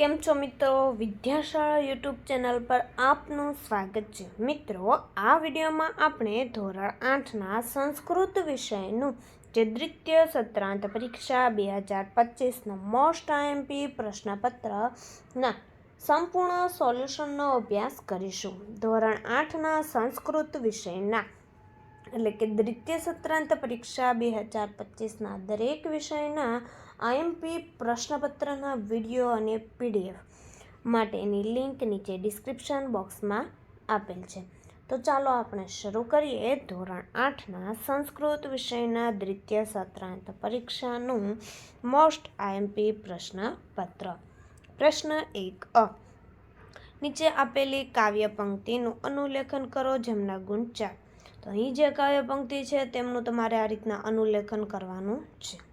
કેમ છો મિત્રો? વિદ્યાશાળા યુટ્યુબ ચેનલ પર આપનું સ્વાગત છે. મિત્રો, આ વિડીયોમાં આપણે ધોરણ આઠના સંસ્કૃત વિષયનું જે દ્વિતીય સત્રાંત પરીક્ષા બે હજાર પચીસનો મોસ્ટ આઈએમપી પ્રશ્નપત્રના સંપૂર્ણ સોલ્યુશનનો અભ્યાસ કરીશું. ધોરણ આઠના સંસ્કૃત વિષયના એટલે કે દ્વિતીય સત્રાંત પરીક્ષા બે હજાર પચીસના દરેક વિષયના આઈએમપી પ્રશ્નપત્રના વીડિયો અને પીડીએફ માટેની લિંક નીચે ડિસ્ક્રિપ્શન બોક્સમાં આપેલ છે. તો ચાલો આપણે શરૂ કરીએ ધોરણ આઠના સંસ્કૃત વિષયના દ્વિતીય સત્રાંત પરીક્ષાનું મોસ્ટ આઈએમપી પ્રશ્નપત્ર. પ્રશ્ન એક અ. નીચે આપેલી કાવ્ય પંક્તિનું અનુલેખન કરો જેમના ગુણ ચાર તો અહીં જે કાવ્ય પંક્તિ છે, તેમનું તમારે આ રીતના અનુલેખન કરવાનું છે.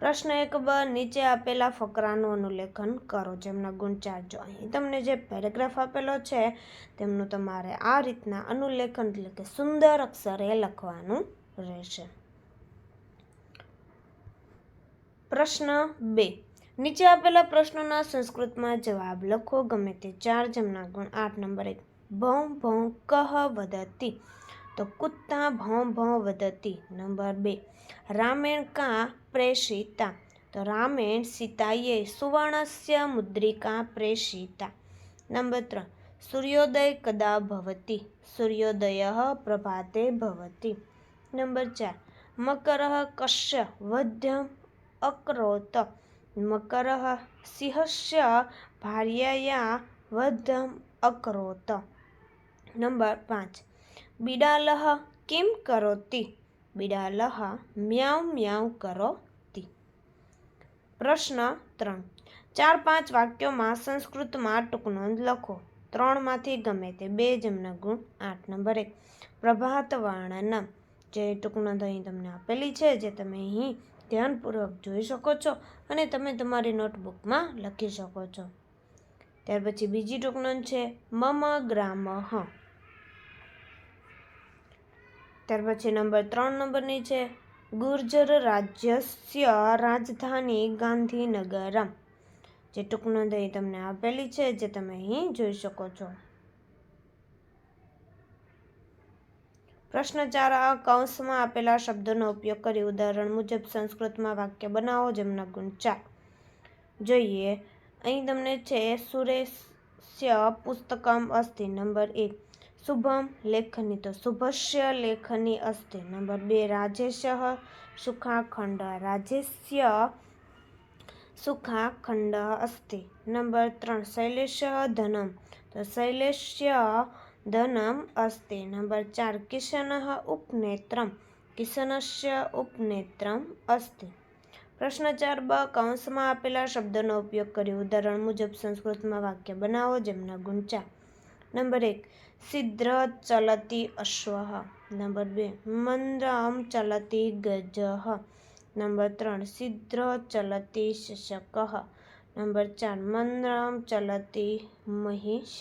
પ્રશ્ન એક બ, નીચે આપેલા ફકરાનું અનુલેખન કરો, જેમના ગુણ ચાર જો. અહીં તમને જે પેરેગ્રાફ આપેલો છે, તેમનું તમારે આ રીતના અનુલેખન એટલે કે સુંદર અક્ષરે લખવાનું રહેશે. પ્રશ્ન બે. નીચે આપેલા પ્રશ્નોના સંસ્કૃતમાં જવાબ લખો, ગમે તે ચાર, જેમના ગુણ આઠ, નંબર એક. ભૌ ભૌ કહ વદતી. તો કુત્તા ભૌ ભૌ વદતી નંબર બે રામેણ કા પ્રેષિતા? તો રામેણ સીતાએ સુવર્ણસ્ય મુદ્રિકા પ્રેષિતા. નંબર ત્રણ, સૂર્યોદય કદા ભવતી? સૂર્યોદય પ્રભાતે ભવતી. નંબર ચાર, મકર કશ્ય વધ્યમ અકરોત? મકર સિંહસ્ય ભાર્યયા વધ્યમ અકરોત? નંબર પાંચ બિડાલહ કિમ કરોતી? બિડાલહ મ્યાઉ મ્યાઉ કરોતી. પ્રશ્ન ત્રણ. ચાર પાંચ વાક્યોમાં સંસ્કૃતમાં ટૂંકનોંધ લખો. ત્રણમાંથી ગમે તે બે જેમના ગુણ. આઠ નંબર એક. પ્રભાત વર્ણન. જે ટૂંકનોંધ અહીં તમને આપેલી છે, જે તમે અહીં ધ્યાનપૂર્વક જોઈ શકો છો અને તમે તમારી નોટબુકમાં લખી શકો છો. ત્યાર પછી બીજી ટૂંકનોંધ છે, મમ ગ્રામ. ત્યાર પછી નંબર ત્રણ નંબરની છે. ગુર્જર રાજ્યસ્ય રાજધાની ગાંધીનગરમ. જે ટૂંકનોંધ અહીં તમને આપેલી છે, જે તમે અહીં જોઈ શકો છો. પ્રશ્ન ચાર કૌંસમાં આપેલા શબ્દોનો ઉપયોગ કરી ઉદાહરણ મુજબ સંસ્કૃતમાં વાક્ય બનાવો જેમના ગુણ ચાર. જોઈએ, અહીં તમને છે સુરેશ્ય પુસ્તકમ અસ્થિ નંબર એક. શુભમ લેખની તો શુભસ્ય લેખની અસ્તે. નંબર બે, રાજેશ સુખાખંડ. રાજેશ્ય સુખાખંડ અસ્તે. નંબર ત્રણ, શૈલેષ ધનમ. તો શૈલેષ્ય ધનમ અસ્તિ. નંબર ચાર, કિશન ઉપનેત્રમ. કિશનસ્ય ઉપનેત્રમ અસ્તે. પ્રશ્ન ચાર, બ, કૌંસમાં આપેલા શબ્દનો ઉપયોગ કરી ઉદાહરણ મુજબ સંસ્કૃતમાં વાક્ય બનાવો, જેમના ગુણ નંબર એક સિદ્ર ચલતી અશ્વ નંબર બે મંદ્રમ ચલતી ગજ નંબર ત્રણ સિદ્ર ચલતી શશક નંબર ચાર મંદ્રમ ચલતી મહિષ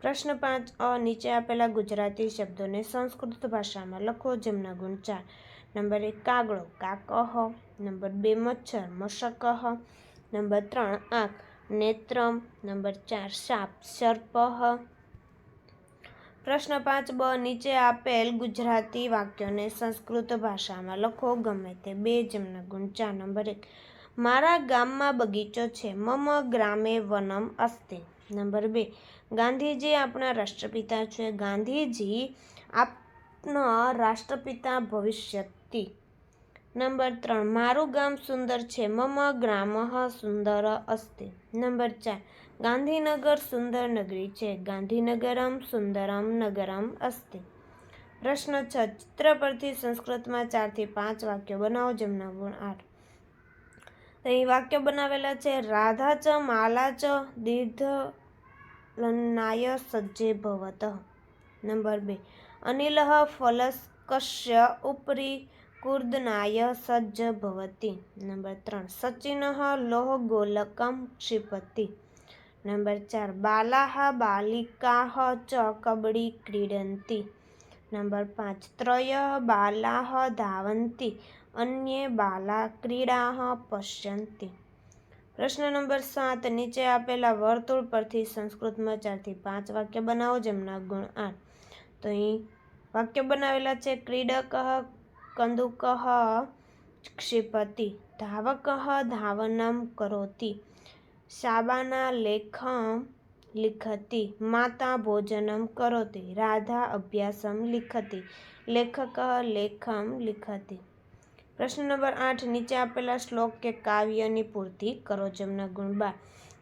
પ્રશ્ન પાંચ અ નીચે આપેલા ગુજરાતી શબ્દોને સંસ્કૃત ભાષામાં લખો જેમના ગુણ ચાર નંબર એક કાગડો કાકહ નંબર બે મચ્છર મશક નંબર ત્રણ આંખ નેત્રમ, નંબર ચાર, સાપ સર્પ પ્રશ્ન પાંચ, બ, નીચે આપેલ ગુજરાતી વાક્યોને સંસ્કૃત ભાષામાં લખો, ગમે તે બે જેમના ગુણ, ચાર, નંબર એક. મારા ગામમાં બગીચો છે. મમ ગ્રામે વનમ અસ્તિ. નંબર બે. ગાંધીજી આપણા રાષ્ટ્રપિતા છે. ગાંધીજી આપના રાષ્ટ્રપિતા ભવિષ્યથી નંબર ત્રણ, મારું ગામ સુંદર છે. મમ ગ્રામ સુંદર અસ્તિ. નંબર ચાર, ગાંધીનગર સુંદર નગરી છે. ગાંધીનગરમ સુંદરમ નગરમ અસ્તિ. પ્રશ્ન છ, ચિત્ર પરથી સંસ્કૃતમાં ચારથી પાંચ વાક્યો બનાવો જેમના ગુણ આઠ. અહીં વાક્ય બનાવેલા છે, રાધા ચ, માલા ચ દીર્ઘ લન્નાય સજ્જે ભવત. નંબર બે, અનિલ ફલસ્કસ્ય ઉપરી કુર્દનાય સજ્જ ભવતી. નંબર ત્રણ, સચિન લોહ ગોલકમ ક્ષિપતિ. નંબર ચાર, બાલાહ બાલિકાહ ચ કબડી ક્રીડંતી. નંબર પાંચ, ત્રય બાલાહ ધાવંતી. અન્ય બાલા ક્રીડા પશ્યંતી. પ્રશ્ન નંબર સાત, નીચે આપેલા વર્તુળ પરથી સંસ્કૃતમાં ચારથી પાંચ વાક્ય બનાવો જેમના ગુણ આઠ. તો અહીં વાક્ય બનાવેલા છે, ક્રીડક કંદુક ક્ષિપતિ ધાવક ધાવનમ करोति લેખમ લિખતી માતા ભોજનમ કરોતિ રાધા અભ્યાસમ લિખતી લેખક લેખમ લિખતી પ્રશ્ન નંબર આઠ નીચે આપેલા શ્લોક કે કાવ્યની પૂર્તિ કરો જેમના ગુણ બાર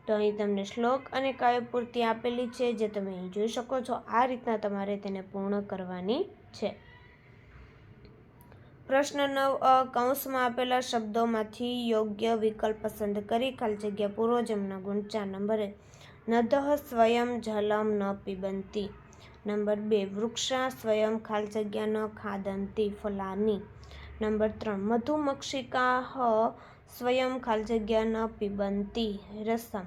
તો અહીં તમને શ્લોક અને કાવ્ય પૂર્તિ આપેલી છે, જે તમે અહીં જોઈ શકો છો. આ રીતના તમારે તેને પૂર્ણ કરવાની છે. પ્રશ્ન નવ, અ, કૌંસમાં આપેલા શબ્દોમાંથી યોગ્ય વિકલ્પ પસંદ કરી ખાલી જગ્યા પૂરો જેમના ગુણ નંબર નદઃ સ્વયં જલમ ન પીબંતી. નંબર બે, વૃક્ષા સ્વયં ખાલી જગ્યા ન ખાદંતી, ફલાની. નંબર ત્રણ, મધુમક્ષિકા સ્વયં ખાલી જગ્યા ન પીબંતી, રસમ.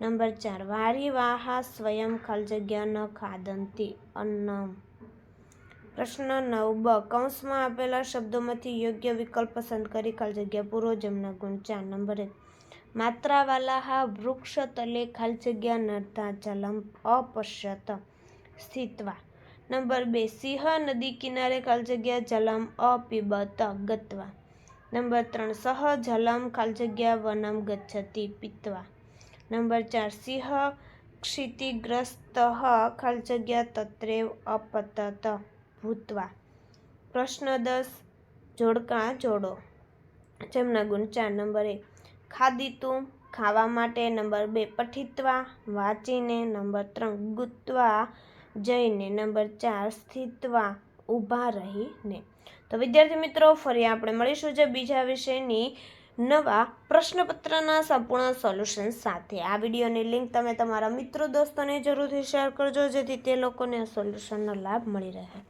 નંબર ચાર, વારીવાહા સ્વયં ખાલી જગ્યા ન ખાદંતી, અન્નમ. પ્રશ્ન નવ. બ. કૌંસમાં આપેલા શબ્દોમાંથી યોગ્ય વિકલ્પ પસંદ કરી ખાલી જગ્યા પૂરો. જેમના ગુણ ચાર. નંબર એક. માત્રાવાલાહ વૃક્ષ તલે ખાલી જગ્યા નરતા જલમ અપશ્યત સ્થિતવા. નંબર બે. સિંહ નદી કિનારે ખાલી જગ્યા જલમ અપીબત ગતવા. નંબર ત્રણ. સહ જલમ ખાલી જગ્યા વનમ ગચ્છતી પીતવા નંબર ચાર. સિંહ ક્ષિતિગ્રસ્ત ખાલી જગ્યા તત્રેવ અપતત ભૂતવા. પ્રશ્ન દસ, જોડકા જોડો. જેમના ગુણ ચાર, નંબર એક. ખાદીતું ખાવા માટે? નંબર બે, પઠિત્વા. વાંચીને નંબર ત્રણ, ગુત્વા. જઈને નંબર ચાર, સ્થિત્વા. ઊભા રહીને. તો વિદ્યાર્થી મિત્રો, ફરી આપણે મળીશું જે બીજા વિષયની નવા પ્રશ્નપત્રના સંપૂર્ણ સોલ્યુશન સાથે. આ વિડીયોની લિંક તમે તમારા મિત્રો, દોસ્તોને જરૂરથી શેર કરજો, જેથી તે લોકોને સોલ્યુશનનો લાભ મળી રહે.